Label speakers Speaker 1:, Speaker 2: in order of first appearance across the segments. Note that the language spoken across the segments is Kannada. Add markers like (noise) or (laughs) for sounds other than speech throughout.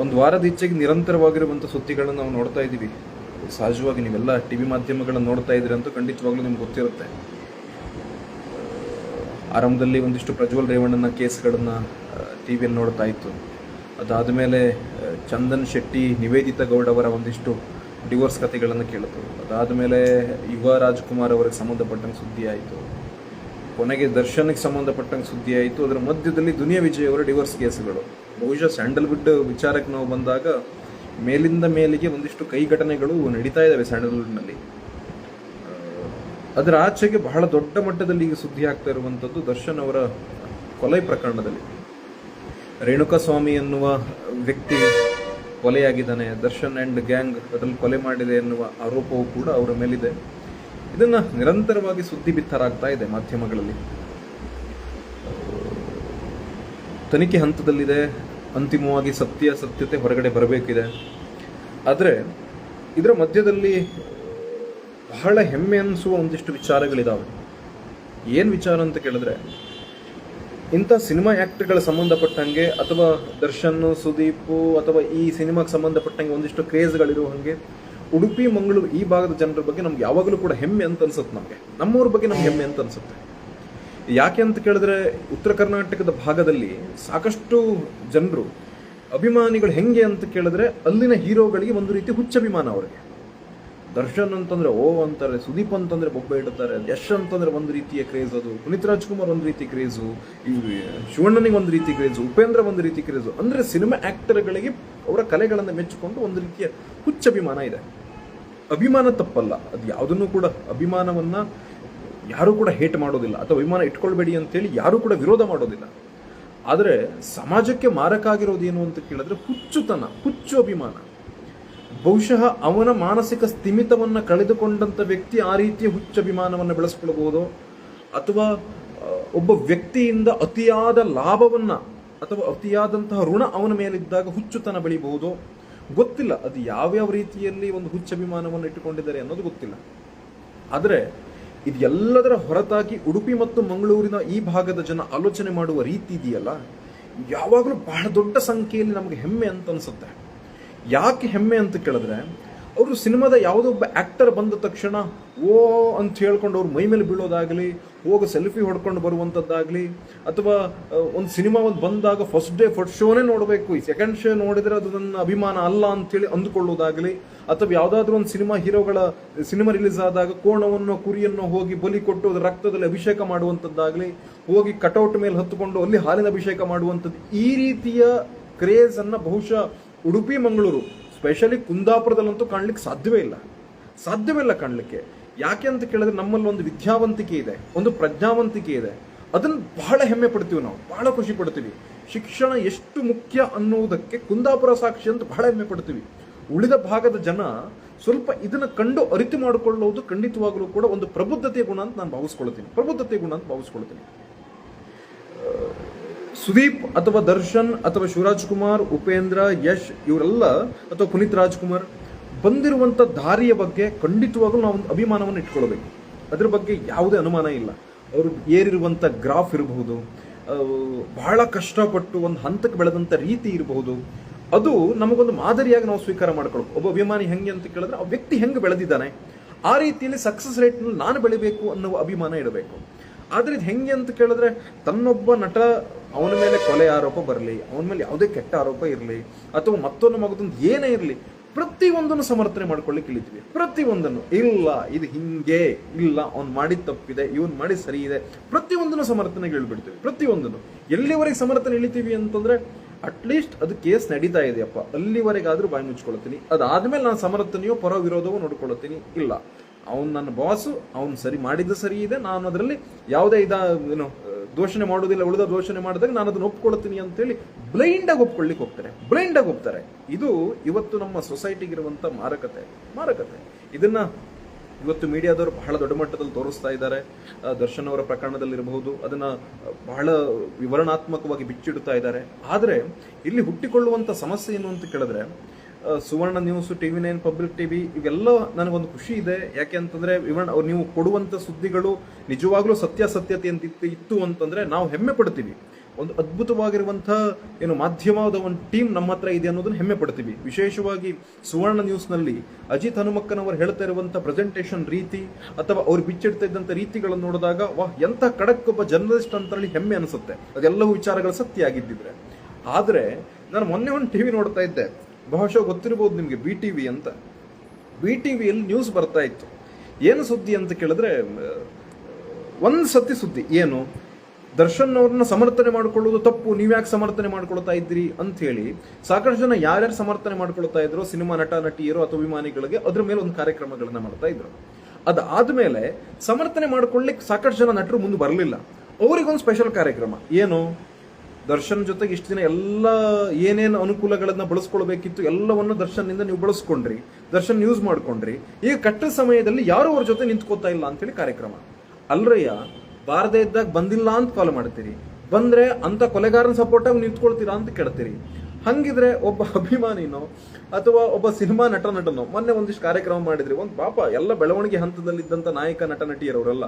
Speaker 1: ಒಂದು ವಾರದ ಈಚೆಗೆ ನಿರಂತರವಾಗಿರುವಂಥ ಸುದ್ದಿಗಳನ್ನು ನಾವು ನೋಡ್ತಾ ಇದ್ದೀವಿ. ಸಹಜವಾಗಿ ನೀವೆಲ್ಲ ಟಿ ವಿ ಮಾಧ್ಯಮಗಳನ್ನು ನೋಡ್ತಾ ಇದ್ದೀರಿ ಅಂತೂ ಖಂಡಿತವಾಗ್ಲೂ ನಿಮ್ಗೆ ಗೊತ್ತಿರುತ್ತೆ. ಆರಂಭದಲ್ಲಿ ಒಂದಿಷ್ಟು ಪ್ರಜ್ವಲ್ ರೇವಣ್ಣನ ಕೇಸ್ಗಳನ್ನು ಟಿ ವಿಯಲ್ಲಿ ನೋಡ್ತಾ ಇತ್ತು. ಅದಾದ ಮೇಲೆ ಚಂದನ್ ಶೆಟ್ಟಿ, ನಿವೇದಿತಾ ಗೌಡ ಅವರ ಒಂದಿಷ್ಟು ಡಿವೋರ್ಸ್ ಕಥೆಗಳನ್ನು ಕೇಳಿತು. ಅದಾದ ಮೇಲೆ ಯುವ ರಾಜ್ಕುಮಾರ್ ಅವರಿಗೆ ಸಂಬಂಧಪಟ್ಟಂಗೆ ಸುದ್ದಿ ಆಯಿತು. ಕೊನೆಗೆ ದರ್ಶನಕ್ಕೆ ಸಂಬಂಧಪಟ್ಟಂಗೆ ಸುದ್ದಿ ಆಯಿತು. ಅದರ ಮಧ್ಯದಲ್ಲಿ ದುನಿಯಾ ವಿಜಯ್ ಅವರ ಡಿವೋರ್ಸ್ ಕೇಸುಗಳು. ಬಹುಶಃ ಸ್ಯಾಂಡಲ್ವುಡ್ ವಿಚಾರಕ್ಕೆ ನಾವು ಬಂದಾಗ ಮೇಲಿಂದ ಮೇಲಿಗೆ ಒಂದಿಷ್ಟು ಕೈ ಘಟನೆಗಳು ನಡೀತಾ ಇದ್ದಾವೆ ಸ್ಯಾಂಡಲ್ವುಡ್ನಲ್ಲಿ ಅದರ ಆಚೆಗೆ ಬಹಳ ದೊಡ್ಡ ಮಟ್ಟದಲ್ಲಿ ಈಗ ಸುದ್ದಿ ಆಗ್ತಾ ಇರುವಂಥದ್ದು ದರ್ಶನ್ ಅವರ ಕೊಲೆ ಪ್ರಕರಣದಲ್ಲಿ. ರೇಣುಕಾಸ್ವಾಮಿ ಎನ್ನುವ ವ್ಯಕ್ತಿ ಕೊಲೆಯಾಗಿದ್ದಾನೆ, ದರ್ಶನ್ ಆ್ಯಂಡ್ ಗ್ಯಾಂಗ್ ಅದರಲ್ಲಿ ಕೊಲೆ ಮಾಡಿದೆ ಎನ್ನುವ ಆರೋಪವೂ ಕೂಡ ಅವರ ಮೇಲಿದೆ. ಇದನ್ನು ನಿರಂತರವಾಗಿ ಸುದ್ದಿ ಬಿತ್ತರಾಗ್ತಾ ಇದೆ ಮಾಧ್ಯಮಗಳಲ್ಲಿ. ತನಿಖೆ ಹಂತದಲ್ಲಿದೆ ಅಂತಿಮವಾಗಿ ಸತ್ಯ ಸತ್ಯತೆ ಹೊರಗಡೆ ಬರಬೇಕಿದೆ. ಆದರೆ ಇದರ ಮಧ್ಯದಲ್ಲಿ ಬಹಳ ಹೆಮ್ಮೆ ಅನಿಸುವ ಒಂದಿಷ್ಟು ವಿಚಾರಗಳಿದ್ದಾವೆ ಏನು ವಿಚಾರ ಅಂತ ಕೇಳಿದ್ರೆ, ಇಂಥ ಸಿನಿಮಾ ಆ್ಯಕ್ಟ್ಗಳ ಸಂಬಂಧಪಟ್ಟಂಗೆ ಅಥವಾ ದರ್ಶನ್, ಸುದೀಪ್ ಅಥವಾ ಈ ಸಿನಿಮಾಗೆ ಸಂಬಂಧಪಟ್ಟಂಗೆ ಒಂದಿಷ್ಟು ಕ್ರೇಜ್ಗಳಿರೋ ಹಾಗೆ, ಉಡುಪಿ, ಮಂಗಳೂರು ಈ ಭಾಗದ ಜನರ ಬಗ್ಗೆ ನಮ್ಗೆ ಯಾವಾಗಲೂ ಕೂಡ ಹೆಮ್ಮೆ ಅಂತ ಅನ್ಸುತ್ತೆ ನಮಗೆ. ನಮ್ಮವ್ರ ಬಗ್ಗೆ ನಮ್ಗೆ ಹೆಮ್ಮೆ ಅಂತ ಅನ್ಸುತ್ತೆ. ಯಾಕೆ ಅಂತ ಕೇಳಿದ್ರೆ ಉತ್ತರ ಕರ್ನಾಟಕದ ಭಾಗದಲ್ಲಿ ಸಾಕಷ್ಟು ಜನರು, ಅಭಿಮಾನಿಗಳು ಹೆಂಗೆ ಅಂತ ಕೇಳಿದ್ರೆ ಅಲ್ಲಿನ ಹೀರೋಗಳಿಗೆ ಒಂದು ರೀತಿ ಹುಚ್ಚಭಿಮಾನ ಅವರಿಗೆ. ದರ್ಶನ್ ಅಂತಂದ್ರೆ ಓ ಅಂತಾರೆ, ಸುದೀಪ್ ಅಂತಂದ್ರೆ ಬೊಬ್ಬ ಇಡುತ್ತಾರೆ ಯಶ್ ಅಂತಂದ್ರೆ ಒಂದು ರೀತಿಯ ಕ್ರೇಜ್ ಅದು, ಪುನೀತ್ ರಾಜ್ಕುಮಾರ್ ಒಂದು ರೀತಿ ಕ್ರೇಜು, ಈ ಶಿವಣ್ಣನಿಗೆ ಒಂದು ರೀತಿ ಕ್ರೇಜು, ಉಪೇಂದ್ರ ಒಂದು ರೀತಿ ಕ್ರೇಜು, ಅಂದ್ರೆ ಸಿನಿಮಾ ಆಕ್ಟರ್ಗಳಿಗೆ ಅವರ ಕಲೆಗಳನ್ನು ಮೆಚ್ಚಿಕೊಂಡು ಒಂದು ರೀತಿಯ ಹುಚ್ಚಭಿಮಾನ ಇದೆ. ಅಭಿಮಾನ ತಪ್ಪಲ್ಲ ಅದು ಯಾವುದನ್ನು ಕೂಡ ಅಭಿಮಾನವನ್ನ ಯಾರು ಕೂಡ ಹೇಟ್ ಮಾಡೋದಿಲ್ಲ ಅಥವಾ ವಿಮಾನ ಇಟ್ಕೊಳ್ಬೇಡಿ ಅಂತೇಳಿ ಯಾರು ಕೂಡ ವಿರೋಧ ಮಾಡೋದಿಲ್ಲ. ಆದರೆ ಸಮಾಜಕ್ಕೆ ಮಾರಕ ಆಗಿರೋದು ಏನು ಅಂತ ಕೇಳಿದ್ರೆ ಹುಚ್ಚುತನ, ಹುಚ್ಚು ಅಭಿಮಾನ. ಬಹುಶಃ ಅವನ ಮಾನಸಿಕ ಸ್ಥಿಮಿತವನ್ನು ಕಳೆದುಕೊಂಡಂಥ ವ್ಯಕ್ತಿ ಆ ರೀತಿಯ ಹುಚ್ಚು ಅಭಿಮಾನವನ್ನು ಬೆಳೆಸ್ಕೊಳ್ಬೋದು ಅಥವಾ ಒಬ್ಬ ವ್ಯಕ್ತಿಯಿಂದ ಅತಿಯಾದ ಲಾಭವನ್ನು ಅಥವಾ ಅತಿಯಾದಂತಹ ಋಣ ಅವನ ಮೇಲಿದ್ದಾಗ ಹುಚ್ಚುತನ ಬೆಳಿಬಹುದು. ಗೊತ್ತಿಲ್ಲ ಅದು ಯಾವ್ಯಾವ ರೀತಿಯಲ್ಲಿ ಒಂದು ಹುಚ್ಚಭಿಮಾನವನ್ನು ಇಟ್ಟುಕೊಂಡಿದ್ದಾರೆ ಅನ್ನೋದು ಗೊತ್ತಿಲ್ಲ. ಆದರೆ ಇದೆಲ್ಲದರ ಹೊರತಾಗಿ ಉಡುಪಿ ಮತ್ತು ಮಂಗಳೂರಿನ ಈ ಭಾಗದ ಜನ ಆಲೋಚನೆ ಮಾಡುವ ರೀತಿ ಇದೆಯಲ್ಲ? ಯಾವಾಗಲೂ ಬಹಳ ದೊಡ್ಡ ಸಂಖ್ಯೆಯಲ್ಲಿ ನಮಗೆ ಹೆಮ್ಮೆ ಅಂತ ಅನಿಸುತ್ತೆ. ಯಾಕೆ ಹೆಮ್ಮೆ ಅಂತ ಕೇಳಿದ್ರೆ ಅವರು ಸಿನಿಮಾದ ಯಾವುದೋ ಒಬ್ಬ ಆಕ್ಟರ್ ಬಂದ ತಕ್ಷಣ, ಓ ಅಂತ ಹೇಳ್ಕೊಂಡು ಅವ್ರು ಮೈ ಮೇಲೆ ಬೀಳೋದಾಗಲಿ, ಹೋಗಿ ಸೆಲ್ಫಿ ಹೊಡ್ಕೊಂಡು ಬರುವಂಥದ್ದಾಗಲಿ ಅಥವಾ ಒಂದು ಸಿನಿಮಾ ಒಂದು ಬಂದಾಗ ಫಸ್ಟ್ ಡೇ ಫಸ್ಟ್ ಶೋನೇ ನೋಡಬೇಕು. ಈ ಸೆಕೆಂಡ್ ಶೋ ನೋಡಿದರೆ ಅದು ನನ್ನ ಅಭಿಮಾನ ಅಲ್ಲ ಅಂತೇಳಿ ಅಂದುಕೊಳ್ಳೋದಾಗಲಿ, ಅಥವಾ ಯಾವುದಾದ್ರೂ ಒಂದು ಸಿನಿಮಾ ಹೀರೋಗಳ, ಸಿನಿಮಾ ರಿಲೀಸ್ ಆದಾಗ ಕೋಣವನ್ನು, ಕುರಿಯನ್ನು ಹೋಗಿ ಬಲಿ ಕೊಟ್ಟು ಅದರ ರಕ್ತದಲ್ಲಿ ಅಭಿಷೇಕ ಮಾಡುವಂಥದ್ದಾಗಲಿ ಹೋಗಿ ಕಟೌಟ್ ಮೇಲೆ ಹತ್ತುಕೊಂಡು ಅಲ್ಲಿ ಹಾಲಿನ ಅಭಿಷೇಕ ಮಾಡುವಂಥದ್ದು ಈ ರೀತಿಯ ಕ್ರೇಜನ್ನು ಬಹುಶಃ ಉಡುಪಿ, ಮಂಗಳೂರು ಸ್ಪೆಷಲಿ ಕುಂದಾಪುರದಲ್ಲಂತೂ ಕಾಣಲಿಕ್ಕೆ ಸಾಧ್ಯವೇ ಇಲ್ಲ. ಸಾಧ್ಯವೇ ಇಲ್ಲ ಕಾಣಲಿಕ್ಕೆ. ಯಾಕೆ ಅಂತ ಕೇಳಿದ್ರೆ ನಮ್ಮಲ್ಲಿ ಒಂದು ವಿದ್ಯಾವಂತಿಕೆ ಇದೆ, ಒಂದು ಪ್ರಜ್ಞಾವಂತಿಕೆ ಇದೆ. ಅದನ್ನು ಬಹಳ ಹೆಮ್ಮೆ ಪಡ್ತೀವಿ ನಾವು, ಬಹಳ ಖುಷಿ ಪಡ್ತೀವಿ. ಶಿಕ್ಷಣ ಎಷ್ಟು ಮುಖ್ಯ ಅನ್ನುವುದಕ್ಕೆ ಕುಂದಾಪುರ ಸಾಕ್ಷಿ ಅಂತ ಬಹಳ ಹೆಮ್ಮೆ ಪಡ್ತೀವಿ. ಉಳಿದ ಭಾಗದ ಜನ ಸ್ವಲ್ಪ ಇದನ್ನು ಕಂಡು ಅರಿತು ಮಾಡಿಕೊಳ್ಳುವುದು ಖಂಡಿತವಾಗಲೂ ಕೂಡ ಒಂದು ಪ್ರಬುದ್ಧತೆ ಗುಣ ಅಂತ ನಾನು ಭಾವಿಸ್ಕೊಳ್ತೀನಿ. ಪ್ರಬುದ್ಧತೆ ಗುಣ ಅಂತ ಭಾವಿಸ್ಕೊಳ್ತೀನಿ. ಸುದೀಪ್ ಅಥವಾ ದರ್ಶನ್ ಅಥವಾ ಶಿವರಾಜ್ ಕುಮಾರ್, ಉಪೇಂದ್ರ, ಯಶ್ ಇವರೆಲ್ಲ ಅಥವಾ ಪುನೀತ್ ರಾಜ್ಕುಮಾರ್ ಬಂದಿರುವಂತ ದಾರಿಯ ಬಗ್ಗೆ ಖಂಡಿತವಾಗ್ಲೂ ನಾವು ಒಂದು ಅಭಿಮಾನವನ್ನು ಇಟ್ಕೊಳ್ಬೇಕು. ಅದ್ರ ಬಗ್ಗೆ ಯಾವುದೇ ಅನುಮಾನ ಇಲ್ಲ. ಅವರು ಏರಿರುವಂತ ಗ್ರಾಫ್ ಇರಬಹುದು ಬಹಳ ಕಷ್ಟಪಟ್ಟು ಒಂದು ಹಂತಕ್ಕೆ ಬೆಳೆದಂಥ ರೀತಿ ಇರಬಹುದು. ಅದು ನಮಗೊಂದು ಮಾದರಿಯಾಗಿ ನಾವು ಸ್ವೀಕಾರ ಮಾಡ್ಕೊಳ್ಬೇಕು. ಒಬ್ಬ ಅಭಿಮಾನಿ ಹೆಂಗೆ ಅಂತ ಕೇಳಿದ್ರೆ ಆ ವ್ಯಕ್ತಿ ಹೆಂಗೆ ಬೆಳೆದಿದ್ದಾನೆ, ಆ ರೀತಿಯಲ್ಲಿ ಸಕ್ಸಸ್ ರೇಟ್ನಲ್ಲಿ ನಾನು ಬೆಳಿಬೇಕು ಅನ್ನೋ ಅಭಿಮಾನ ಇಡಬೇಕು. ಆದ್ರೆ ಇದು ಹೆಂಗೆ ಅಂತ ಕೇಳಿದ್ರೆ ತನ್ನೊಬ್ಬ ನಟ ಅವನ ಮೇಲೆ ಕೊಲೆ ಆರೋಪ ಬರಲಿ, ಅವನ ಮೇಲೆ ಯಾವುದೇ ಕೆಟ್ಟ ಆರೋಪ ಇರಲಿ, ಅಥವಾ ಮತ್ತೊಂದು ಮಗದೊಂದು ಏನೇ ಇರಲಿ, ಪ್ರತಿಯೊಂದನ್ನು ಸಮರ್ಥನೆ ಮಾಡ್ಕೊಳ್ಳಿಕ್ಕೆ ಇಳಿತೀವಿ. ಪ್ರತಿಯೊಂದನ್ನು. ಇಲ್ಲ, ಇದು ಹಿಂಗೆ, ಇಲ್ಲ, ಅವ್ನು ಮಾಡಿದ ತಪ್ಪಿದೆ, ಇವನು ಮಾಡಿ ಸರಿ ಇದೆ. ಪ್ರತಿಯೊಂದನ್ನು ಸಮರ್ಥನೆಗೆ ಹೇಳ್ಬಿಡ್ತೀವಿ ಪ್ರತಿಯೊಂದನ್ನು. ಎಲ್ಲಿವರೆಗೆ ಸಮರ್ಥನೆ ಇಳಿತೀವಿ ಅಂತಂದ್ರೆ ಅಟ್ಲೀಸ್ಟ್ ಅದು ಕೇಸ್ ನಡೀತಾ ಇದೆಯಪ್ಪ. ಅಲ್ಲಿವರೆಗಾದರೂ ಬಾಯಿ ಮುಚ್ಕೊಳ್ತೀನಿ. ಅದಾದಮೇಲೆ ನಾನು ಸಮರ್ಥನೆಯೋ ಪರ ವಿರೋಧವೋ ನೋಡ್ಕೊಳ್ತೀನಿ. ಇಲ್ಲ. ಅವ್ನು ನನ್ನ ಬಾಸು ಅವ್ನು ಸರಿ ಮಾಡಿದ್ದು ಸರಿ ಇದೆ, ನಾನು ಅದರಲ್ಲಿ ಯಾವುದೇ ಇದ, ಏನು, ದೋಷಣೆ ಮಾಡೋದಿಲ್ಲ ಉಳಿದ ದೋಷಣೆ ಮಾಡಿದಾಗ ನಾನು ಅದನ್ನ ಒಪ್ಕೊಳ್ತೀನಿ ಅಂತೇಳಿ ಬ್ಲೈಂಡ್ ಆಗಿ ಒಪ್ಕೊಳ್ಳಿಕ್ಕೆ ಹೋಗ್ತಾರೆ. ಬ್ಲೈಂಡ್ ಆಗಿ ಹೋಗ್ತಾರೆ ಇದು ಇವತ್ತು ನಮ್ಮ ಸೊಸೈಟಿಗೆ ಇರುವಂತ ಮಾರಕತೆ. ಮಾರಕತೆ. ಇದನ್ನ ಇವತ್ತು ಮೀಡಿಯಾದವರು ಬಹಳ ದೊಡ್ಡ ಮಟ್ಟದಲ್ಲಿ ತೋರಿಸ್ತಾ ಇದ್ದಾರೆ. ದರ್ಶನ್ ಅವರ ಪ್ರಕರಣದಲ್ಲಿರಬಹುದು ಅದನ್ನ ಬಹಳ ವಿವರಣಾತ್ಮಕವಾಗಿ ಬಿಚ್ಚಿಡ್ತಾ ಇದ್ದಾರೆ. ಆದರೆ ಇಲ್ಲಿ ಹುಟ್ಟಿಕೊಳ್ಳುವಂತ ಸಮಸ್ಯೆ ಏನು ಅಂತ ಕೇಳಿದ್ರೆ Suvarna news TV nine public TV ಇವೆಲ್ಲ ನನಗೊಂದು ಖುಷಿ ಇದೆ. ಯಾಕೆ ಅಂತಂದ್ರೆ ಇವನ್ ನೀವು ಕೊಡುವಂತ ಸುದ್ದಿಗಳು ನಿಜವಾಗ್ಲೂ ಸತ್ಯಾಸತ್ಯತೆ ಅಂತ ಇತ್ತು- ಅಂತಂದ್ರೆ ನಾವು ಹೆಮ್ಮೆ ಪಡ್ತೀವಿ. ಒಂದು ಅದ್ಭುತವಾಗಿರುವಂತಹ ಏನು ಮಾಧ್ಯಮದ ಒಂದು ಟೀಮ್ ನಮ್ಮ ಹತ್ರ ಇದೆ ಅನ್ನೋದನ್ನ ಹೆಮ್ಮೆ ಪಡ್ತೀವಿ. ವಿಶೇಷವಾಗಿ ಸುವರ್ಣ ನ್ಯೂಸ್ನಲ್ಲಿ ಅಜಿತ್ ಹನುಮಕ್ಕನವರು ಹೇಳ್ತಾ ಇರುವಂತಹ ಪ್ರೆಸೆಂಟೇಷನ್ ರೀತಿ ಅಥವಾ ಅವ್ರು ಬಿಚ್ಚಿಡ್ತಾ ಇದ್ದಂಥ ರೀತಿಗಳನ್ನು ನೋಡಿದಾಗ, ವಾಹ್ ಎಂತ ಖಡಕ್ ಒಬ್ಬ ಜರ್ನಲಿಸ್ಟ್ ಅಂತ ಹೇಳಿ ಹೆಮ್ಮೆ ಅನಿಸುತ್ತೆ. ಅದೆಲ್ಲವೂ ವಿಚಾರಗಳು ಸತ್ಯ ಆಗಿದ್ದಿದ್ರೆ. ಆದರೆ, ನಾನು ಮೊನ್ನೆ ಒಂದು ಟಿವಿ ನೋಡ್ತಾ ಇದ್ದೆ. ಬಹುಶಃ ಗೊತ್ತಿರ್ಬೋದು ನಿಮಗೆ ಬಿ ಟಿ ವಿ ಅಂತ. ಬಿ ಟಿ ವಿಯಲ್ಲಿ ನ್ಯೂಸ್ ಬರ್ತಾ ಇತ್ತು. ಏನು ಸುದ್ದಿ ಅಂತ ಕೇಳಿದ್ರೆ ಒಂದು ಸತಿ ಸುದ್ದಿ, ಏನು? ದರ್ಶನ್ ಅವ್ರನ್ನ ಸಮರ್ಥನೆ ಮಾಡ್ಕೊಳ್ಳೋದು ತಪ್ಪು ನೀವು ಯಾಕೆ ಸಮರ್ಥನೆ ಮಾಡ್ಕೊಳ್ತಾ ಇದ್ದೀರಿ ಅಂತ ಹೇಳಿ ಸಾಕಷ್ಟು ಜನ ಯಾರ್ಯಾರು ಸಮರ್ಥನೆ ಮಾಡ್ಕೊಳ್ತಾ ಇದ್ರು, ಸಿನಿಮಾ ನಟ, ನಟಿಯರು ಅಥವಾ ಅಭಿಮಾನಿಗಳಿಗೆ ಅದ್ರ ಮೇಲೆ ಒಂದು ಕಾರ್ಯಕ್ರಮಗಳನ್ನ ಮಾಡ್ತಾ ಇದ್ರು. ಅದಾದ್ಮೇಲೆ ಸಮರ್ಥನೆ ಮಾಡ್ಕೊಳ್ಳಿಕ್ಕೆ ಸಾಕಷ್ಟು ಜನ ನಟರು ಮುಂದೆ ಬರಲಿಲ್ಲ. ಅವರಿಗೊಂದು ಸ್ಪೆಷಲ್ ಕಾರ್ಯಕ್ರಮ. ಏನು? ದರ್ಶನ್ ಜೊತೆಗೆ ಇಷ್ಟು ದಿನ ಎಲ್ಲ ಏನೇನು ಅನುಕೂಲಗಳನ್ನ ಬಳಸ್ಕೊಳ್ಬೇಕಿತ್ತು ಎಲ್ಲವನ್ನು ದರ್ಶನ್ನಿಂದ ನೀವು ಬಳಸ್ಕೊಂಡ್ರಿ, ದರ್ಶನ್ ಯೂಸ್ ಮಾಡ್ಕೊಂಡ್ರಿ. ಈಗ ಕಟ್ಟ ಸಮಯದಲ್ಲಿ ಯಾರು ಅವ್ರ ಜೊತೆ ನಿಂತ್ಕೋತಾ ಇಲ್ಲ ಅಂತೇಳಿ ಕಾರ್ಯಕ್ರಮ. ಅಲ್ರಯ್ಯ, ಬಾರದೇ ಇದ್ದಾಗ ಬಂದಿಲ್ಲ ಅಂತ ಕಾಲ್ ಮಾಡ್ತೀರಿ. ಬಂದ್ರೆ ಅಂತ ಕೊಲೆಗಾರನ ಸಪೋರ್ಟ್ ಆಗಿ ನಿಂತ್ಕೊಳ್ತೀರಾ ಅಂತ ಕೇಳ್ತೀರಿ. ಹಂಗಿದ್ರೆ ಒಬ್ಬ (laughs) ಅಭಿಮಾನಿನೋ ಅಥವಾ ಒಬ್ಬ ಸಿನಿಮಾ ನಟ ನಟನೋ ಮೊನ್ನೆ ಒಂದಿಷ್ಟು ಕಾರ್ಯಕ್ರಮ ಮಾಡಿದ್ರಿ. ಒಂದು ಪಾಪ ಎಲ್ಲ ಬೆಳವಣಿಗೆ ಹಂತದಲ್ಲಿದ್ದಂಥ ನಾಯಕ ನಟ ನಟಿಯರವರೆಲ್ಲ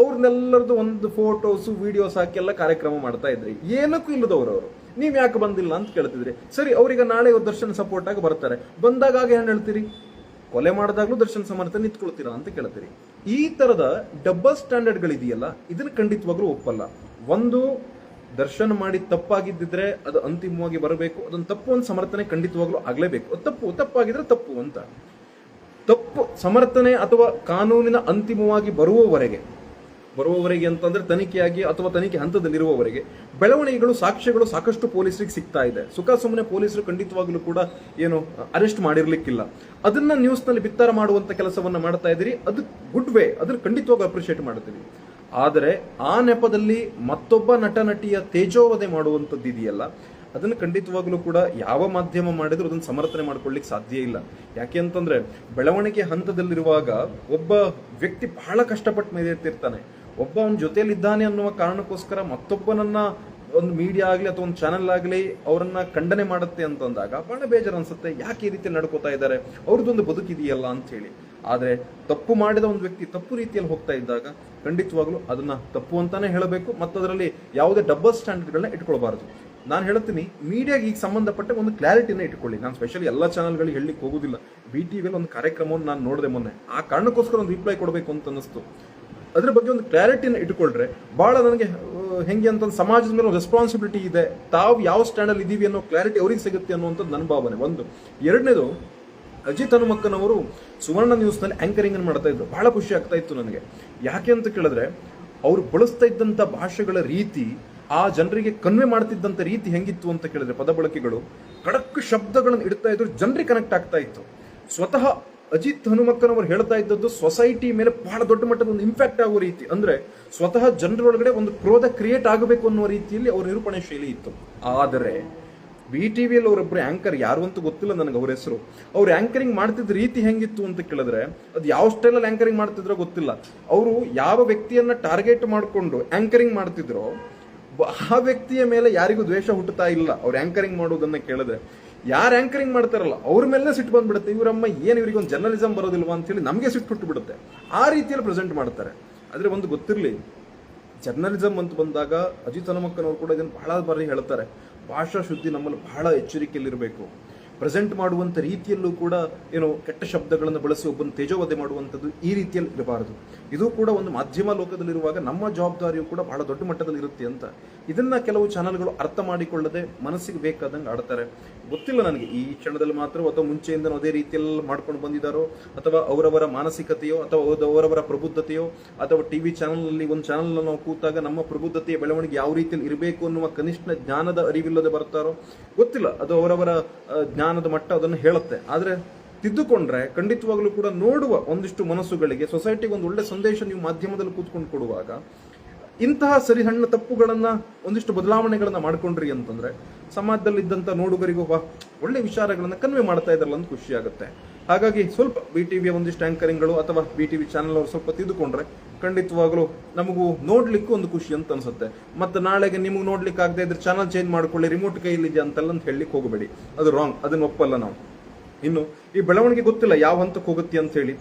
Speaker 1: ಅವ್ರನ್ನೆಲ್ಲರದ್ದು ಒಂದು ಫೋಟೋಸ್, ವಿಡಿಯೋಸ್ ಹಾಕಿ ಎಲ್ಲ ಕಾರ್ಯಕ್ರಮ ಮಾಡ್ತಾ ಇದ್ರಿ. ಏನಕ್ಕೂ ಇಲ್ಲದವ್ರು ಅವರು ನೀವು ಯಾಕೆ ಬಂದಿಲ್ಲ ಅಂತ ಕೇಳ್ತಿದ್ರಿ. ಸರಿ, ಅವ್ರಿಗೆ ನಾಳೆ ದರ್ಶನ ಸಪೋರ್ಟ್ ಆಗಿ ಬರ್ತಾರೆ. ಬಂದಾಗ ಆಗ ಏನ್ ಹೇಳ್ತೀರಿ? ಕೊಲೆ ಮಾಡಿದಾಗಲೂ ದರ್ಶನ ಸಮರ್ಥ ನಿಂತ್ಕೊಳ್ತೀರಾ ಅಂತ ಕೇಳ್ತೀರಿ. ಈ ತರದ ಡಬಲ್ ಸ್ಟ್ಯಾಂಡರ್ಡ್ಗಳಿದೆಯಲ್ಲ ಇದನ್ನ ಖಂಡಿತವಾಗ್ಲೂ ಒಪ್ಪಲ್ಲ. ಒಂದು ದರ್ಶನ್ ಮಾಡಿ ತಪ್ಪಾಗಿದ್ದಿದ್ರೆ ಅದು ಅಂತಿಮವಾಗಿ ಬರಬೇಕು. ಅದೊಂದು ತಪ್ಪು ಒಂದು ಸಮರ್ಥನೆ ಖಂಡಿತವಾಗ್ಲೂ ಆಗಲೇಬೇಕು. ತಪ್ಪು, ತಪ್ಪಾಗಿದ್ರೆ ತಪ್ಪು ಅಂತ. ತಪ್ಪು ಸಮರ್ಥನೆ ಅಥವಾ ಕಾನೂನಿನ ಅಂತಿಮವಾಗಿ ಬರುವವರೆಗೆ ಬರುವವರೆಗೆ ಅಂತಂದ್ರೆ ತನಿಖೆಯಾಗಿ ಅಥವಾ ತನಿಖೆ ಹಂತದಲ್ಲಿರುವವರೆಗೆ ಬೆಳವಣಿಗೆಗಳು, ಸಾಕ್ಷ್ಯಗಳು ಸಾಕಷ್ಟು ಪೊಲೀಸರಿಗೆ ಸಿಗ್ತಾ ಇದೆ. ಸುಖ ಸುಮ್ಮನೆ ಪೊಲೀಸರು ಖಂಡಿತವಾಗ್ಲೂ ಕೂಡ ಏನು, ಅರೆಸ್ಟ್ ಮಾಡಿರ್ಲಿಕ್ಕಿಲ್ಲ. ಅದನ್ನ ನ್ಯೂಸ್ನಲ್ಲಿ ಬಿತ್ತರ ಮಾಡುವಂತ ಕೆಲಸವನ್ನ ಮಾಡ್ತಾ ಇದ್ದೀರಿ. ಅದು ಗುಡ್ ವೇ ಅದ್ರ ಖಂಡಿತವಾಗಿ ಅಪ್ರಿಷಿಯೇಟ್ ಮಾಡ್ತೀವಿ. ಆದರೆ ಆ ನೆಪದಲ್ಲಿ ಮತ್ತೊಬ್ಬ ನಟ ನಟಿಯ ತೇಜೋವಧೆ ಮಾಡುವಂಥದ್ದು ಇದೆಯಲ್ಲ, ಅದನ್ನು ಖಂಡಿತವಾಗ್ಲೂ ಕೂಡ ಯಾವ ಮಾಧ್ಯಮ ಮಾಡಿದ್ರು ಅದನ್ನು ಸಮರ್ಥನೆ ಮಾಡ್ಕೊಳ್ಳಿಕ್ಕೆ ಸಾಧ್ಯ ಇಲ್ಲ. ಯಾಕೆ ಅಂತಂದ್ರೆ ಬೆಳವಣಿಗೆ ಹಂತದಲ್ಲಿರುವಾಗ ಒಬ್ಬ ವ್ಯಕ್ತಿ ಬಹಳ ಕಷ್ಟಪಟ್ಟು ಮೇಲೆತ್ತಿರ್ತಾನೆ ಒಬ್ಬ ಅವನ ಜೊತೆಯಲ್ಲಿದ್ದಾನೆ ಅನ್ನುವ ಕಾರಣಕ್ಕೋಸ್ಕರ ಮತ್ತೊಬ್ಬನನ್ನ ಒಂದು ಮೀಡಿಯಾ ಆಗಲಿ ಅಥವಾ ಒಂದು ಚಾನಲ್ ಆಗಲಿ ಅವರನ್ನ ಖಂಡನೆ ಮಾಡುತ್ತೆ ಅಂತಂದಾಗ ಬಹಳ ಬೇಜಾರು ಅನ್ಸುತ್ತೆ ಯಾಕೆ ಈ ರೀತಿ ನಡ್ಕೋತಾ ಇದ್ದಾರೆ? ಅವ್ರದ್ದೊಂದು ಬದುಕಿದೆಯಲ್ಲ ಅಂತ ಹೇಳಿ ಆದರೆ ತಪ್ಪು ಮಾಡಿದ ಒಂದು ವ್ಯಕ್ತಿ ತಪ್ಪು ರೀತಿಯಲ್ಲಿ ಹೋಗ್ತಾ ಇದ್ದಾಗ ಖಂಡಿತವಾಗ್ಲೂ ಅದನ್ನ ತಪ್ಪು ಅಂತಾನೆ ಹೇಳಬೇಕು. ಮತ್ತು ಅದರಲ್ಲಿ ಯಾವುದೇ ಡಬಲ್ ಸ್ಟ್ಯಾಂಡರ್ಡ್ಗಳನ್ನ ಇಟ್ಕೊಳ್ಬಾರ್ದು. ನಾನು ಹೇಳ್ತೀನಿ ಮೀಡಿಯಾಗೆ ಈಗ ಸಂಬಂಧಪಟ್ಟ ಒಂದು ಕ್ಲಾರಿಟಿನ ಇಟ್ಕೊಳ್ಳಿ. ನಾನು ಸ್ಪೆಷಲಿ ಎಲ್ಲ ಚಾನಲ್ಗಳಿಗೆ ಹೇಳಲಿಕ್ಕೆ ಹೋಗುದಿಲ್ಲ. ಬಿ ಟಿ ವಿಯಲ್ಲಿ ಒಂದು ಕಾರ್ಯಕ್ರಮವನ್ನು ನಾನು ನೋಡಿದೆ ಮೊನ್ನೆ. ಆ ಕಾರಣಕ್ಕೋಸ್ಕರ ಒಂದು ರಿಪ್ಲೈ ಕೊಡಬೇಕು ಅಂತ ಅನ್ನಿಸ್ತು. ಅದ್ರ ಬಗ್ಗೆ ಒಂದು ಕ್ಲಾರಿಟಿನ ಇಟ್ಕೊಳ್ರೆ ಬಹಳ ನನಗೆ ಹೆಂಗೆ ಅಂತ ಸಮಾಜದ ಮೇಲೆ ರೆಸ್ಪಾನ್ಸಿಬಿಲಿಟಿ ಇದೆ, ತಾವು ಯಾವ ಸ್ಟ್ಯಾಂಡಲ್ಲಿ ಇದ್ದೀವಿ ಅನ್ನೋ ಕ್ಲಾರಿಟಿ ಅವ್ರಿಗೆ ಸಿಗುತ್ತೆ ಅನ್ನುವಂಥದ್ದು ನನ್ನ ಭಾವನೆ. ಒಂದು. ಎರಡನೇದು, ಅಜಿತ್ ಹನುಮಕ್ಕನವರು ಸುವರ್ಣ ನ್ಯೂಸ್ನಲ್ಲಿ ಆಂಕರಿಂಗ್ ಅನ್ನು ಮಾಡ್ತಾ ಇದ್ರು. ಬಹಳ ಖುಷಿ ಆಗ್ತಾ ಇತ್ತು ನನಗೆ. ಯಾಕೆ ಅಂತ ಕೇಳಿದ್ರೆ, ಅವ್ರು ಬಳಸ್ತಾ ಇದ್ದಂಥ ಭಾಷೆಗಳ ರೀತಿ, ಆ ಜನರಿಗೆ ಕನ್ವೆ ಮಾಡ್ತಿದ್ದಂಥ ರೀತಿ ಹೆಂಗಿತ್ತು ಅಂತ ಕೇಳಿದ್ರೆ ಪದ ಬಳಕೆಗಳು, ಖಡಕ್ ಶಬ್ದಗಳನ್ನು ಇಡ್ತಾ ಇದ್ರು, ಜನರಿಗೆ ಕನೆಕ್ಟ್ ಆಗ್ತಾ ಇತ್ತು. ಸ್ವತಃ ಅಜಿತ್ ಹನುಮಕ್ಕನವರು ಹೇಳ್ತಾ ಇದ್ದದ್ದು ಸೊಸೈಟಿ ಮೇಲೆ ಬಹಳ ದೊಡ್ಡ ಮಟ್ಟದ ಒಂದು ಇಂಪ್ಯಾಕ್ಟ್ ಆಗುವ ರೀತಿ. ಅಂದ್ರೆ ಸ್ವತಃ ಜನರೊಳಗಡೆ ಒಂದು ಕ್ರೋಧ ಕ್ರಿಯೇಟ್ ಆಗಬೇಕು ಅನ್ನೋ ರೀತಿಯಲ್ಲಿ ಅವ್ರ ನಿರೂಪಣೆ ಶೈಲಿ ಇತ್ತು. ಆದರೆ ಬಿ ಟಿ ವಿಯಲ್ಲಿ ಅವರೊಬ್ಬರು ಆಂಕರ್ ಯಾರು ಅಂತ ಗೊತ್ತಿಲ್ಲ ನನಗೆ ಅವ್ರ ಹೆಸರು. ಅವ್ರು ಆಂಕರಿಂಗ್ ಮಾಡ್ತಿದ್ದ ರೀತಿ ಹೆಂಗಿತ್ತು ಅಂತ ಕೇಳಿದ್ರೆ ಅದು ಯಾವ ಸ್ಟೈಲಲ್ಲಿ ಆಂಕರಿಂಗ್ ಮಾಡ್ತಿದ್ರೋ ಗೊತ್ತಿಲ್ಲ. ಅವರು ಯಾವ ವ್ಯಕ್ತಿಯನ್ನ ಟಾರ್ಗೆಟ್ ಮಾಡಿಕೊಂಡು ಆಂಕರಿಂಗ್ ಮಾಡ್ತಿದ್ರೋ ಆ ವ್ಯಕ್ತಿಯ ಮೇಲೆ ಯಾರಿಗೂ ದ್ವೇಷ ಹುಟ್ಟುತ್ತಾ ಇಲ್ಲ. ಅವ್ರು ಆಂಕರಿಂಗ್ ಮಾಡೋದನ್ನು ಕೇಳಿದ್ರೆ ಯಾರು ಆಂಕರಿಂಗ್ ಮಾಡ್ತಾರಲ್ಲ, ಅವ್ರ ಮೇಲೆ ಸಿಟ್ಟು ಬಂದ್ಬಿಡುತ್ತೆ. ಇವರಮ್ಮ ಏನು ಇವರಿಗೆ ಒಂದು ಜರ್ನಲಿಸಂ ಬರೋದಿಲ್ವಾ ಅಂತ ಹೇಳಿ ನಮಗೆ ಸಿಟ್ಟು ಹುಟ್ಟು ಬಿಡುತ್ತೆ ಆ ರೀತಿಯಲ್ಲಿ ಪ್ರೆಸೆಂಟ್ ಮಾಡ್ತಾರೆ. ಆದರೆ ಒಂದು ಗೊತ್ತಿರಲಿ ಜರ್ನಲಿಸಮ್ ಅಂತ ಬಂದಾಗ ಅಜಿತ್ ಹನುಮಕ್ಕನವ್ರು ಕೂಡ ಇದನ್ನು ಬಹಳ ಬಾರಿ ಹೇಳ್ತಾರೆ. ಭಾಷಾ ಶುದ್ಧಿ ನಮ್ಮಲ್ಲಿ ಬಹಳ ಎಚ್ಚರಿಕೆಯಲ್ಲಿರಬೇಕು. ಪ್ರೆಸೆಂಟ್ ಮಾಡುವಂಥ ರೀತಿಯಲ್ಲೂ ಕೂಡ, ಏನು ಕೆಟ್ಟ ಶಬ್ದಗಳನ್ನು ಬಳಸಿ ಒಬ್ಬನ ತೇಜೋವಧೆ ಮಾಡುವಂಥದ್ದು ಈ ರೀತಿಯಲ್ಲಿ ಇರಬಾರದು. ಇದು ಕೂಡ ಒಂದು ಮಾಧ್ಯಮ ಲೋಕದಲ್ಲಿರುವಾಗ ನಮ್ಮ ಜವಾಬ್ದಾರಿಯು ಕೂಡ ಬಹಳ ದೊಡ್ಡ ಮಟ್ಟದಲ್ಲಿ ಇರುತ್ತೆ ಅಂತ. ಇದನ್ನ ಕೆಲವು ಚಾನಲ್ಗಳು ಅರ್ಥ ಮಾಡಿಕೊಳ್ಳದೆ ಮನಸ್ಸಿಗೆ ಬೇಕಾದಂಗೆ ಆಡ್ತಾರೆ. ಗೊತ್ತಿಲ್ಲ ನನಗೆ, ಈ ಕ್ಷಣದಲ್ಲಿ ಮಾತ್ರ ಅಥವಾ ಮುಂಚೆಯಿಂದ ಅದೇ ರೀತಿಯಲ್ಲಿ ಮಾಡ್ಕೊಂಡು ಬಂದಿದ್ದಾರೋ, ಅಥವಾ ಅವರವರ ಮಾನಸಿಕತೆಯೋ, ಅಥವಾ ಅವ್ರ- ಅವರವರ ಪ್ರಬುದ್ಧತೆಯೋ, ಅಥವಾ ಟಿವಿ ಚಾನಲ್ ಒಂದು ಚಾನಲ್ ನಾವು ಕೂತಾಗ ನಮ್ಮ ಪ್ರಬುದ್ಧತೆಯ ಬೆಳವಣಿಗೆ ಯಾವ ರೀತಿಯಲ್ಲಿ ಇರಬೇಕು ಅನ್ನುವ ಕನಿಷ್ಠ ಜ್ಞಾನದ ಅರಿವಿಲ್ಲದೆ ಬರ್ತಾರೋ, ಗೊತ್ತಿಲ್ಲ. ಅದು ಅವರವರ ಜ್ಞಾನದ ಮಟ್ಟ ಅದನ್ನು ಹೇಳುತ್ತೆ. ಆದ್ರೆ ತಿದ್ದುಕೊಂಡ್ರೆ ಖಂಡಿತವಾಗ್ಲೂ ಕೂಡ ನೋಡುವ ಒಂದಿಷ್ಟು ಮನಸ್ಸುಗಳಿಗೆ ಸೊಸೈಟಿಗೆ ಒಂದು ಒಳ್ಳೆ ಸಂದೇಶ ನೀವು ಮಾಧ್ಯಮದಲ್ಲಿ ಕೂತ್ಕೊಂಡು ಕೊಡುವಾಗ, ಇಂತಹ ಸರಿಹಣ್ಣ ತಪ್ಪುಗಳನ್ನ, ಒಂದಿಷ್ಟು ಬದಲಾವಣೆಗಳನ್ನ ಮಾಡ್ಕೊಂಡ್ರಿ ಅಂತಂದ್ರೆ ಸಮಾಜದಲ್ಲಿ ಇದ್ದಂತ ನೋಡುಗರಿಗೂ ವಾ, ಒಳ್ಳೆ ವಿಚಾರಗಳನ್ನ ಕನ್ವೆ ಮಾಡ್ತಾ ಇದ್ದಾರಲ್ಲ ಅಂತ ಖುಷಿ ಆಗುತ್ತೆ ಹಾಗಾಗಿ ಸ್ವಲ್ಪ ಬಿ ಟಿ ವಿಯ ಒಂದಿಷ್ಟು ಆಂಕರಿಂಗ್ಗಳು ಅಥವಾ ಬಿ ಟಿ ವಿ ಚಾನಲ್ ಅವರು ಸ್ವಲ್ಪ ತಿದ್ದುಕೊಂಡ್ರೆ, ಖಂಡಿತವಾಗ್ಲೂ ನಮಗೂ ನೋಡ್ಲಿಕ್ಕೂ ಒಂದು ಖುಷಿ ಅಂತ ಅನ್ಸುತ್ತೆ. ಮತ್ತೆ ನಾಳೆಗೆ ನಿಮಗೆ ನೋಡ್ಲಿಕ್ಕೆ ಆಗದೆ ಇದ್ರೆ ಚಾನಲ್ ಚೇಂಜ್ ಮಾಡ್ಕೊಳ್ಳಿ ರಿಮೋಟ್ ಕೈಲಿದೆ ಅಂತಲ್ಲ ಅಂತ ಹೇಳಲಿಕ್ಕೆ ಹೋಗಬೇಡಿ. ಅದು ರಾಂಗ್ ಅದನ್ನ ಒಪ್ಪಲ್ಲ ನಾವು. ಇನ್ನು ಈ ಬೆಳವಣಿಗೆ ಗೊತ್ತಿಲ್ಲ, ಯಾವ ಹಂತಕ್ಕೆ ಹೋಗುತ್ತೆ ಅಂತ ಹೇಳಿ.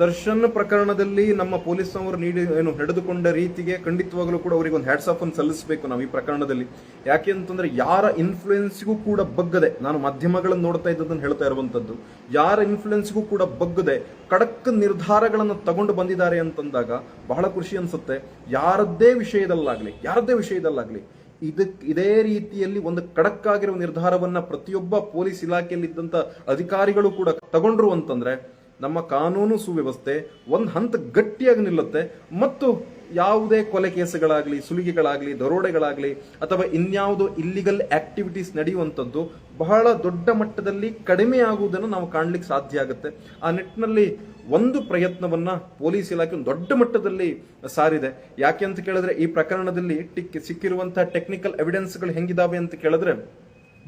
Speaker 1: ದರ್ಶನ್ ಪ್ರಕರಣದಲ್ಲಿ ನಮ್ಮ ಪೊಲೀಸ್ನವರು ನೀಡಿ, ಏನು, ನಡೆದುಕೊಂಡ ರೀತಿಗೆ ಖಂಡಿತವಾಗಲೂ ಕೂಡ ಅವರಿಗೆ ಒಂದು ಹ್ಯಾಟ್ಸ್ ಆಫ್ ಅನ್ನು ಸಲ್ಲಿಸಬೇಕು ನಾವು ಈ ಪ್ರಕರಣದಲ್ಲಿ. ಯಾಕೆ ಅಂತಂದ್ರೆ ಯಾರ ಇನ್ಫ್ಲುಯೆನ್ಸ್ಗೂ ಕೂಡ ಬಗ್ಗದೆ, ನಾನು ಮಾಧ್ಯಮಗಳನ್ನು ನೋಡ್ತಾ ಇದ್ದದನ್ನು ಹೇಳ್ತಾ ಇರುವಂತದ್ದು, ಯಾರ ಇನ್ಫ್ಲುಯೆನ್ಸ್ಗೂ ಕೂಡ ಬಗ್ಗದೆ ಕಡಕ್ ನಿರ್ಧಾರಗಳನ್ನು ತಗೊಂಡು ಬಂದಿದ್ದಾರೆ ಅಂತಂದಾಗ ಬಹಳ ಖುಷಿ ಅನ್ಸುತ್ತೆ. ಯಾರದ್ದೇ ವಿಷಯದಲ್ಲಾಗ್ಲಿ ಯಾರದ್ದೇ ವಿಷಯದಲ್ಲಾಗ್ಲಿ ಇದಕ್ ಇದೇ ರೀತಿಯಲ್ಲಿ ಒಂದು ಖಡಕ್ ಆಗಿರುವ ನಿರ್ಧಾರವನ್ನ ಪ್ರತಿಯೊಬ್ಬ ಪೊಲೀಸ್ ಇಲಾಖೆಯಲ್ಲಿದ್ದಂಥ ಅಧಿಕಾರಿಗಳು ಕೂಡ ತಗೊಂಡ್ರು ಅಂತಂದ್ರೆ ನಮ್ಮ ಕಾನೂನು ಸುವ್ಯವಸ್ಥೆ ಒಂದು ಹಂತ ಗಟ್ಟಿಯಾಗಿ ನಿಲ್ಲುತ್ತೆ. ಮತ್ತು ಯಾವುದೇ ಕೊಲೆ ಕೇಸುಗಳಾಗ್ಲಿ, ಸುಲಿಗೆಗಳಾಗ್ಲಿ, ದರೋಡೆಗಳಾಗ್ಲಿ ಅಥವಾ ಇನ್ಯಾವುದೋ ಇಲ್ಲಿಗಲ್ ಆಕ್ಟಿವಿಟೀಸ್ ನಡೆಯುವಂಥದ್ದು ಬಹಳ ದೊಡ್ಡ ಮಟ್ಟದಲ್ಲಿ ಕಡಿಮೆ ಆಗುವುದನ್ನು ನಾವು ಕಾಣಲಿಕ್ಕೆ ಸಾಧ್ಯ ಆಗುತ್ತೆ. ಆ ನಿಟ್ಟಿನಲ್ಲಿ ಒಂದು ಪ್ರಯತ್ನವನ್ನ ಪೊಲೀಸ್ ಇಲಾಖೆ ದೊಡ್ಡ ಮಟ್ಟದಲ್ಲಿ ಸಾರಿದೆ. ಯಾಕೆ ಅಂತ ಕೇಳಿದ್ರೆ, ಈ ಪ್ರಕರಣದಲ್ಲಿ ಟಿಕ್ ಸಿಕ್ಕಿರುವಂತಹ ಟೆಕ್ನಿಕಲ್ ಎವಿಡೆನ್ಸ್ಗಳು ಹೆಂಗಿದಾವೆ ಅಂತ ಕೇಳಿದ್ರೆ,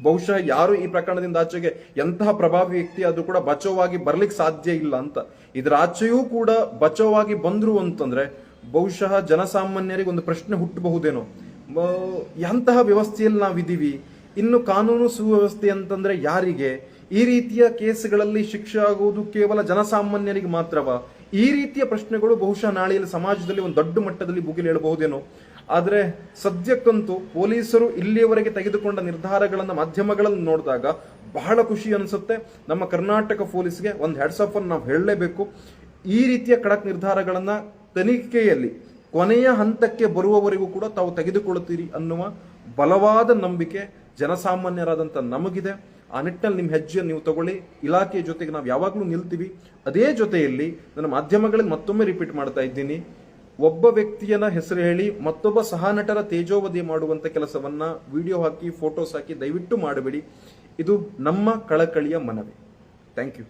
Speaker 1: ಬಹುಶಃ ಯಾರು ಈ ಪ್ರಕರಣದಿಂದ ಆಚೆಗೆ ಎಂತಹ ಪ್ರಭಾವಿ ವ್ಯಕ್ತಿ ಅದು ಕೂಡ ಬಚಾವಾಗಿ ಬರ್ಲಿಕ್ಕೆ ಸಾಧ್ಯ ಇಲ್ಲ ಅಂತ. ಇದರ ಆಚೆಯೂ ಕೂಡ ಬಚಾವಾಗಿ ಬಂದ್ರು ಅಂತಂದ್ರೆ, ಬಹುಶಃ ಜನಸಾಮಾನ್ಯರಿಗೆ ಒಂದು ಪ್ರಶ್ನೆ ಹುಟ್ಟಬಹುದೇನೋ. ಎಂತಹ ವ್ಯವಸ್ಥೆಯಲ್ಲಿ ನಾವಿದ್ದೀವಿ? ಇನ್ನು ಕಾನೂನು ಸುವ್ಯವಸ್ಥೆ ಅಂತಂದ್ರೆ ಯಾರಿಗೆ? ಈ ರೀತಿಯ ಕೇಸ್ಗಳಲ್ಲಿ ಶಿಕ್ಷೆ ಆಗುವುದು ಕೇವಲ ಜನಸಾಮಾನ್ಯರಿಗೆ ಮಾತ್ರವ? ಈ ರೀತಿಯ ಪ್ರಶ್ನೆಗಳು ಬಹುಶಃ ನಾಳೆಯಲ್ಲಿ ಸಮಾಜದಲ್ಲಿ ಒಂದು ದೊಡ್ಡ ಮಟ್ಟದಲ್ಲಿ ಭುಗಿಲೇಳಬಹುದೇನೋ ಆದರೆ ಸದ್ಯಕ್ಕಂತೂ ಪೊಲೀಸರು ಇಲ್ಲಿಯವರೆಗೆ ತೆಗೆದುಕೊಂಡ ನಿರ್ಧಾರಗಳನ್ನು ಮಾಧ್ಯಮಗಳಲ್ಲಿ ನೋಡಿದಾಗ ಬಹಳ ಖುಷಿ ಅನಿಸುತ್ತೆ. ನಮ್ಮ ಕರ್ನಾಟಕ ಪೊಲೀಸ್ಗೆ ಒಂದು ಹೆಡ್ಸ್ ಆಫ್ ನಾವು ಹೇಳಲೇಬೇಕು. ಈ ರೀತಿಯ ಖಡಕ್ ನಿರ್ಧಾರಗಳನ್ನು ತನಿಖೆಯಲ್ಲಿ ಕೊನೆಯ ಹಂತಕ್ಕೆ ಬರುವವರೆಗೂ ಕೂಡ ತಾವು ತೆಗೆದುಕೊಳ್ಳುತ್ತೀರಿ ಅನ್ನುವ ಬಲವಾದ ನಂಬಿಕೆ ಜನಸಾಮಾನ್ಯರಾದಂಥ ನಮಗಿದೆ. ಆ ನಿಟ್ಟಿನಲ್ಲಿ ನಿಮ್ಮ ಹೆಜ್ಜೆಯನ್ನು ನೀವು ತಗೊಳ್ಳಿ. ಇಲಾಖೆಯ ಜೊತೆಗೆ ನಾವು ಯಾವಾಗಲೂ ನಿಲ್ತೀವಿ. ಅದೇ ಜೊತೆಯಲ್ಲಿ ನನ್ನ ಮಾಧ್ಯಮಗಳಲ್ಲಿ ಮತ್ತೊಮ್ಮೆ ರಿಪೀಟ್ ಮಾಡ್ತಾ ಇದ್ದೀನಿ. ಒಬ್ಬ ವ್ಯಕ್ತಿಯನ್ನ ಹೆಸರು ಹೇಳಿ, ಮತ್ತೊಬ್ಬ ಸಹನಟರ ತೇಜೋವಧಿ ಮಾಡುವಂತ ಕೆಲಸವನ್ನ ವಿಡಿಯೋ ಹಾಕಿ ಫೋಟೋಸ್ ಹಾಕಿ ದಯವಿಟ್ಟು ಮಾಡಬೇಡಿ. ಇದು ನಮ್ಮ ಕಳಕಳಿಯ ಮನವಿ. Thank you